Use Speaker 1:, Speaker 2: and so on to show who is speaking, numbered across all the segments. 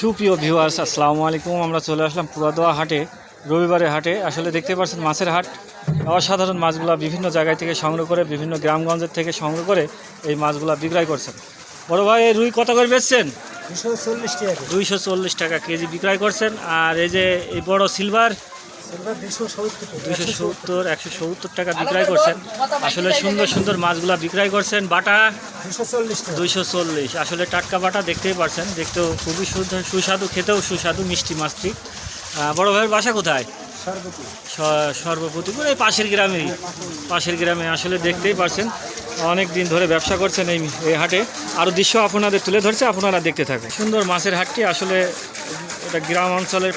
Speaker 1: সুপ্রিয় ভিউয়ার্স আসসালামু আলাইকুম আমরা চলে আসলাম পুরাদোয়া হাটে রবিবারের হাটে। আসলে দেখতে পাচ্ছেন মাছের হাট। অসাধারণ মাছগুলা বিভিন্ন জায়গায় থেকে সংগ্রহ করে বিভিন্ন গ্রামগঞ্জের থেকে সংগ্রহ করে এই মাছগুলা বিক্রয় করছেন। বড় ভাই এই রুই কত করে বেচছেন?
Speaker 2: দুশো চল্লিশ টাকা।
Speaker 1: দুইশো চল্লিশ টাকা কেজি বিক্রয় করছেন। আর এই যে এই বড় সিলভার
Speaker 2: দুশো সত্তর
Speaker 1: একশো সত্তর। টাকা বিক্রয় করছেন। আসলে সুন্দর সুন্দর মাছগুলা বিক্রয় করছেন। বাটা দুইশো চল্লিশ আসলে টাটকা বাটা দেখতেই পারছেন। দেখতেও খুবই সুস্বাদু খেতেও সুস্বাদু মিষ্টি মাছটি। বড় ভাইয়ের বাসা কোথায়? সর্বপ্রতিপুর এই পাশের গ্রামেই পাশের গ্রামে আসলে দেখতেই পারছেন। অনেক দিন ধরে ব্যবসা করছেন এই এই হাটে। আরও দৃশ্য আপনাদের তুলে ধরছে আপনারা দেখতে থাকুন সুন্দর মাছের হাটটি আসলে এটা গ্রাম অঞ্চলের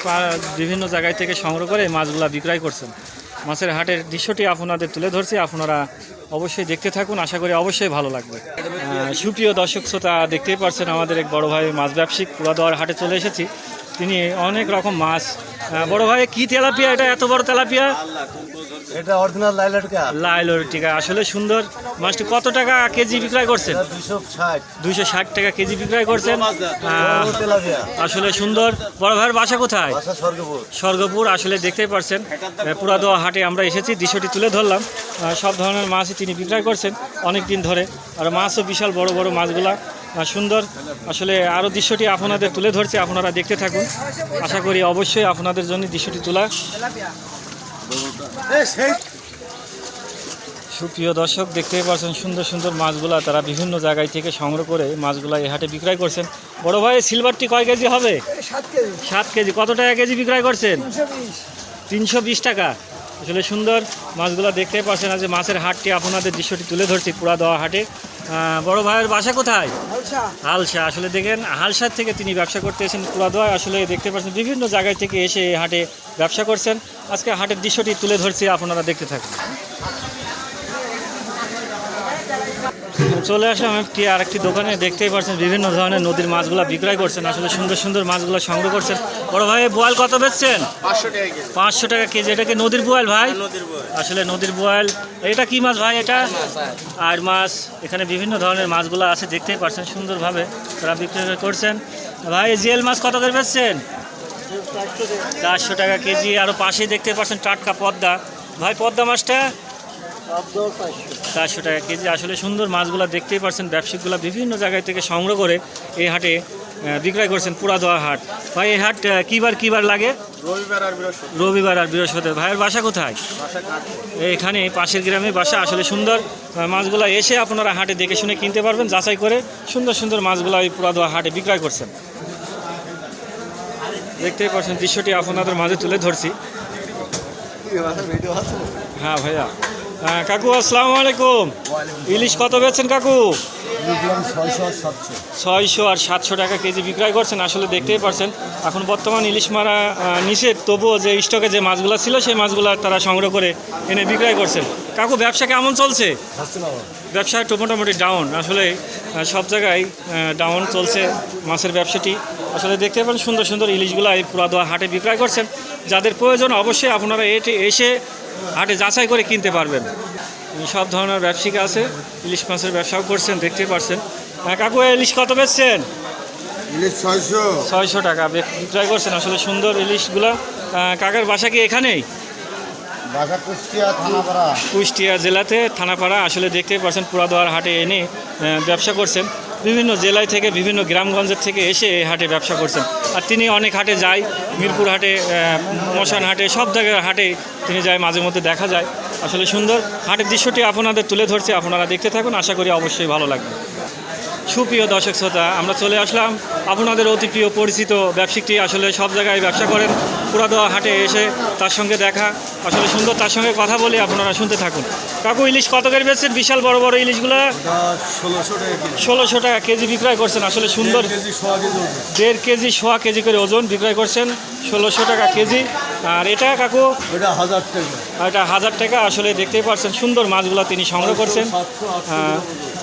Speaker 1: বিভিন্ন জায়গায় থেকে সংগ্রহ করে মাছগুলা বিক্রয় করছেন। মাছের হাটের দৃশ্যটি আপনাদের তুলে ধরছি, আপনারা অবশ্যই দেখতে থাকুন, আশা করি অবশ্যই ভালো লাগবে। সুপ্রিয় দর্শক শ্রোতা, দেখতেই পারছেন আমাদের এক বড় ভাই মাছ ব্যবসায়িক পুরাদোয়ার হাটে চলে এসেছি। তিনি অনেক রকম মাছ বড় ভাই, কি তেলাপিয়া এটা? এত বড় তেলাপিয়া?
Speaker 2: এটা অরিজিনাল
Speaker 1: লাইলোর টিকা। আসলে সুন্দর। মাছটি কত টাকা কেজি বিক্রয় করছেন? দুইশো ষাট। টাকা কেজি বিক্রয় করছেন। আসলে সুন্দর। বড় ভাইয়ের বাসা কোথায়?
Speaker 2: বাসা স্বর্গপুর।
Speaker 1: স্বর্গপুর আসলে দেখতেই পারছেন। পুরাদোয়া হাটে আমরা এসেছি দৃশ্যটি তুলে ধরলাম। সব ধরনের মাছই তিনি বিক্রয় করছেন অনেক দিন ধরে। আর মাছও বিশাল বড় বড় মাছগুলা। সুন্দর। আসলে আরও দৃশ্যটি আপনাদের তুলে ধরছে আপনারা দেখতে থাকুন। আশা করি অবশ্যই আপনাদের জন্য দৃশ্যটি তোলা সুপ্রিয় দর্শক দেখতেই পাচ্ছেন সুন্দর সুন্দর মাছগুলা তারা বিভিন্ন জায়গায় থেকে সংগ্রহ করে মাছগুলা এই হাটে বিক্রয় করছেন। বড় ভাই সিলভারটি কয় কেজি হবে?
Speaker 2: সাত কেজি।
Speaker 1: কত টাকা কেজি বিক্রয় করছেন?
Speaker 2: তিনশো বিশ।
Speaker 1: টাকা। আসলে সুন্দর মাছগুলা দেখতেই পাচ্ছেন আজ মাছের হাটটি আপনাদের দৃশ্যটি তুলে ধরছি পুরা দেওয়া হাটে। বড় ভাইয়ের বাসা কোথায়? হালসা। আসলে দেখেন হালসার থেকে তিনি ব্যবসা করতে এসেছেন পুরা আসলে দেখতে পাচ্ছেন বিভিন্ন জায়গায় থেকে এসে হাটে ব্যবসা করছেন। আজকে হাটের দৃশ্যটি তুলে ধরছি আপনারা দেখতে থাকুন। চলে আসলাম একটি আর একটি দোকানে। দেখতেই পাচ্ছেন বিভিন্ন ধরনের নদীর মাছগুলো বিক্রয় করছেন। আসলে সুন্দর সুন্দর মাছগুলো সংগ্রহ করছেন। বড় ভাই বোয়াল কত বেচছেন?
Speaker 3: পাঁচশো টাকা কেজি।
Speaker 1: এটা কি নদীর বোয়াল ভাই? আসলে নদীর বোয়াল। এটা কি মাছ ভাই এটা? আর মাছ এখানে বিভিন্ন ধরনের মাছগুলো আছে দেখতেই পাচ্ছেন সুন্দরভাবে তারা বিক্রয় করছেন। ভাই জিএল মাছ কত করে বেচছেন? চারশো টাকা কেজি। আরও পাশেই দেখতে পাচ্ছেন টাটকা পদ্মা। ভাই পদ্মা মাছটা? চারশো টাকা কেজি। আসলে সুন্দর মাছগুলো দেখতেই পারছেন ব্যবসায়িকগুলো বিভিন্ন জায়গায় থেকে সংগ্রহ করে এই হাটে বিক্রয় করছেন পুরাদোয়া হাট। ভাই এই হাট কিবার কিবার লাগে?
Speaker 3: রবিবার আর বৃহস্পতি
Speaker 1: বৃহস্পতিবার। ভাইয়ের বাসা কোথায়? এখানে পাশের গ্রামে বাসা। আসলে সুন্দর মাছগুলো এসে আপনারা হাটে দেখে শুনে কিনতে পারবেন যাচাই করে সুন্দর সুন্দর মাছগুলো এই পুরাদোয়া হাটে বিক্রয় করছেন। দেখতেই পারছেন দৃশ্যটি আপনাদের মাঝে তুলে ধরছি। হ্যাঁ ভাইয়া। হ্যাঁ, কাকু আসসালামু আলাইকুম। ইলিশ কত বেচছেন কাকু?
Speaker 2: ছয়শো
Speaker 1: আর সাতশো। টাকা কেজি বিক্রয় করছেন আসলে দেখতেই পারছেন। এখন বর্তমান ইলিশ মারা নিষেধ তবুও যে স্টকে যে মাছগুলো ছিল সেই মাছগুলো তারা সংগ্রহ করে এনে বিক্রয় করছেন। কাকু ব্যবসা কেমন চলছে? ব্যবসা একটু মোটামুটি ডাউন আসলে সব জায়গায় ডাউন চলছে মাছের ব্যবসাটি। আসলে দেখতে পারেন সুন্দর সুন্দর ইলিশগুলো এই পুরাদোয়া হাটে বিক্রয় করছেন। যাদের প্রয়োজন অবশ্যই আপনারা এটি এসে হাটে যাচাই করে কিনতে পারবেন। সব ধরনের ব্যবসায়িক আছে ইলিশ মাছের ব্যবসাও করছেন দেখতে পারছেন। কাকু ইলিশ কত বেচছেন?
Speaker 3: ইলিশ ছয়শো।
Speaker 1: ছয়শো টাকা বিক্রয় করছেন আসলে সুন্দর ইলিশগুলো। কাকার বাসা কি এখানেই?
Speaker 2: বাসা কুষ্টিয়া থানাপাড়া।
Speaker 1: কুষ্টিয়া জেলাতে থানাপাড়া আসলে দেখতেই পাচ্ছেন পুরাদোয়ার হাটে এনে ব্যবসা করছেন। বিভিন্ন জেলায় থেকে, বিভিন্ন গ্রামগঞ্জের থেকে এসে এই হাটে ব্যবসা করছেন। আর তিনি অনেক হাটে যায়, মিরপুর হাটে মশান হাটে, সব জায়গার হাটে তিনি যায়, মাঝে মধ্যে দেখা যায়। আসলে সুন্দর হাটের দৃশ্যটি আপনাদের তুলে ধরছে, আপনারা দেখতে থাকুন, আশা করি অবশ্যই ভালো লাগবে। সুপ্রিয় দর্শক শ্রোতা, আমরা চলে আসলাম আপনাদের অতি প্রিয় পরিচিত ব্যবসায়িকটি। আসলে সব জায়গায় ব্যবসা করেন, পুরাদোয়া হাটে এসে তার সঙ্গে দেখা, আসলে সুন্দর তার সঙ্গে কথা বলে আপনারা শুনতে থাকুন। কাকু, ইলিশ কত করে বেচছেন? বিশাল বড় বড় ইলিশগুলো?
Speaker 2: ষোলোশো টাকা কেজি
Speaker 1: বিক্রয় করছেন, আসলে সুন্দর। দেড় কেজি, সোয়া কেজি করে ওজন বিক্রয় করছেন, ষোলোশো টাকা কেজি। আর এটা কাকু?
Speaker 2: ওটা হাজার টাকা।
Speaker 1: এটা হাজার টাকা। আসলে দেখতেই পাচ্ছেন সুন্দর মাছগুলো তিনি সংগ্রহ করছেন।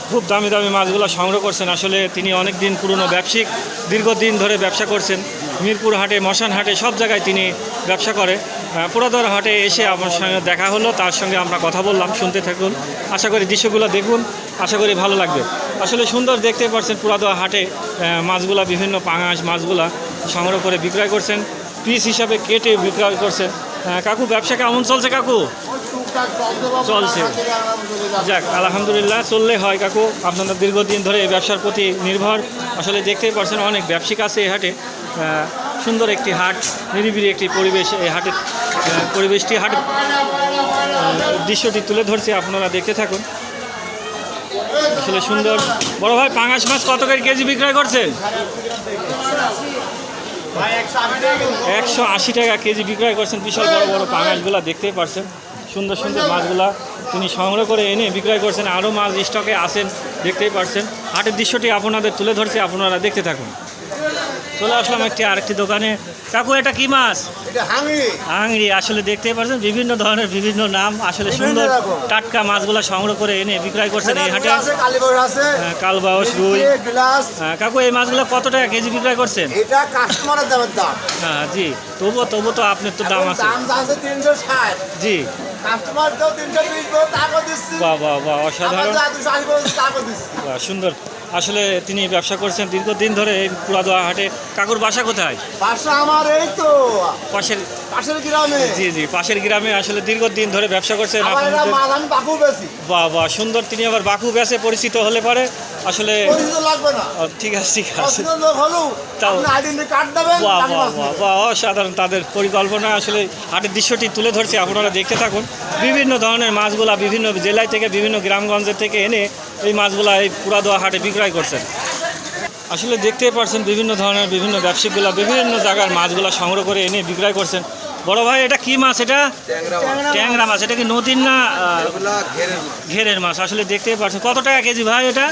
Speaker 1: খুব দামি দামি মাছগুলো সংগ্রহ করছেন। আসলে তিনি অনেক দিন পুরনো ব্যবসায়িক দীর্ঘদিন ধরে ব্যবসা করছেন। মিরপুর হাটে মশান হাটে সব জায়গায় তিনি ব্যবসা করে। আহ, পুরাদর হাটে এসে আমার সঙ্গে দেখা হলো তার সঙ্গে আমরা কথা বললাম শুনতে থাকুন। আশা করি দৃশ্যগুলো দেখুন আশা করি ভালো লাগবে। আসলে সুন্দর দেখতে পাচ্ছেন পুরাদোয়া হাটে মাছগুলা বিভিন্ন পাঙাশ মাছগুলা সংগ্রহ করে বিক্রয় করছেন। পিস হিসাবে কেটে বিক্রয় করছেন। আহ, কাকু ব্যবসা কেমন চলছে কাকু? চলছে। যাক আলহামদুলিল্লাহ চললে হয় কাকু। আপনারা দীর্ঘদিন ধরে এই ব্যবসার প্রতি নির্ভর। আসলে দেখতেই পারছেন অনেক ব্যবসায়িক আছে এই হাটে। সুন্দর একটি হাট নিরিবিলি একটি পরিবেশ এই হাটের পরিবেশটি হাট দৃশ্যটি তুলে ধরছে আপনারা দেখতে থাকুন। আসলে সুন্দর। বড় ভাই পাঙাশ মাছ কত কেজি বিক্রয় করছেন? একশো আশি টাকা কেজি বিক্রয় করছেন বিশাল বড় বড় পাঙাশগুলা, দেখতেই পারছেন। সুন্দর সুন্দর মাছগুলা তিনি সংগ্রহ করে এনে বিক্রয় করছেন। আরও মাছ স্টকে আসেন দেখতেই পারছেন। হাটের দৃশ্যটি আপনাদের তুলে ধরছে, আপনারা দেখতে থাকুন। চলে আসলাম একটি আরেকটি দোকানে। কাকু এটা কি মাছ?
Speaker 2: হাঙি
Speaker 1: আসলে দেখতেই পারছেন বিভিন্ন ধরনের বিভিন্ন নাম আসলে সুন্দর টাটকা মাছগুলো সংগ্রহ করে এনে বিক্রয় করছেন এই হাটে।
Speaker 2: আছে
Speaker 1: হ্যাঁ, কালবাউস রুই। হ্যাঁ, কাকু এই মাছগুলো কত টাকা কেজি বিক্রয় করছেন? হ্যাঁ জি। তবুও তবু তো আপনার তো দাম আছে। জি। বাহ বাহ বাহ অসাধারণ। সুন্দর। আসলে তিনি ব্যবসা করছেন দীর্ঘদিন ধরে এই পুরাদোয়া হাটে। কাকুর বাসা কোথায়?
Speaker 2: বাসা আমার এই তো।
Speaker 1: পাশের
Speaker 2: পাশের গ্রামে।
Speaker 1: জি জি পাশের গ্রামে আসলে দীর্ঘদিন ধরে ব্যবসা করছেন। বাহ বাহ সুন্দর। তিনি আবার বাকু ব্যাসে পরিচিত হলে পারে। আসলে ঠিক আছে ঠিক আছে। অসাধারণ। তাদের পরিকল্পনা আসলে হাটের দৃশ্যটি তুলে ধরছে আপনারা দেখতে থাকুন। বিভিন্ন ধরনের মাছগুলা বিভিন্ন জেলায় থেকে বিভিন্ন গ্রামগঞ্জের থেকে এনে এই মাছগুলা এই পুরাদোয়া হাটে বিক্রয় করছেন। আসলে দেখতেই পারছেন বিভিন্ন ধরনের বিভিন্ন ব্যবসায়িকগুলা বিভিন্ন জায়গার মাছগুলা সংগ্রহ করে এনে বিক্রয় করছেন। বড় ভাই, এটা কি মাছ এটা? ট্যাংরা মাছ। এটা কি নদীর না ঘেরের মাছ? আসলে দেখতেই পারছেন। কত টাকা কেজি ভাই এটা?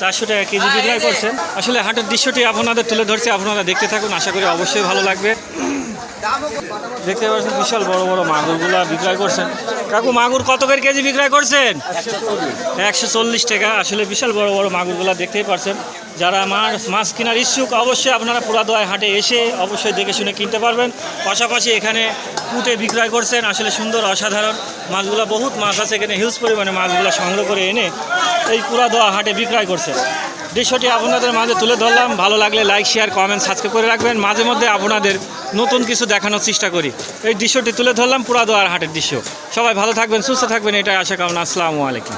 Speaker 1: চারশো টাকা কেজি বিক্রয় করছেন। আসলে হাটের দৃশ্যটি আপনাদের তুলে ধরছে। আপনারা দেখতে থাকুন। আশা করি অবশ্যই ভালো লাগবে। দেখতে পাচ্ছেন বিশাল বড় বড় মাগুরগুলা বিক্রয় করছেন। কাকু, মাগুর কত করে কেজি বিক্রয় করছেন? একশো চল্লিশ টাকা। আসলে বিশাল বড় বড় মাগুরগুলা দেখতেই পারছেন যারা মাছ মাছ কেনার ইচ্ছুক, অবশ্যই আপনারা পুরাদোয়ায় হাটে এসে অবশ্যই দেখে শুনে কিনতে পারবেন। পাশাপাশি এখানে কুটে বিক্রয় করছেন। আসলে সুন্দর, অসাধারণ মাছগুলো বহুত মাছ আছে। এখানে হিউজ পরিমাণে মাছগুলো সংগ্রহ করে এনে এই পুরাদোয়া হাটে বিক্রয় করছেন। দৃশ্যটি আপনাদের মাঝে তুলে ধরলাম। ভালো লাগলে লাইক শেয়ার কমেন্ট সাবস্ক্রাইব করে রাখবেন। মাঝে মধ্যে আপনাদের নতুন কিছু দেখানোর চেষ্টা করি। এই দৃশ্যটি তুলে ধরলাম পুরাদোয়ার হাটের দৃশ্য। সবাই ভালো থাকবেন, সুস্থ থাকবেন, এটাই আশা কামনা। আসসালামু আলাইকুম।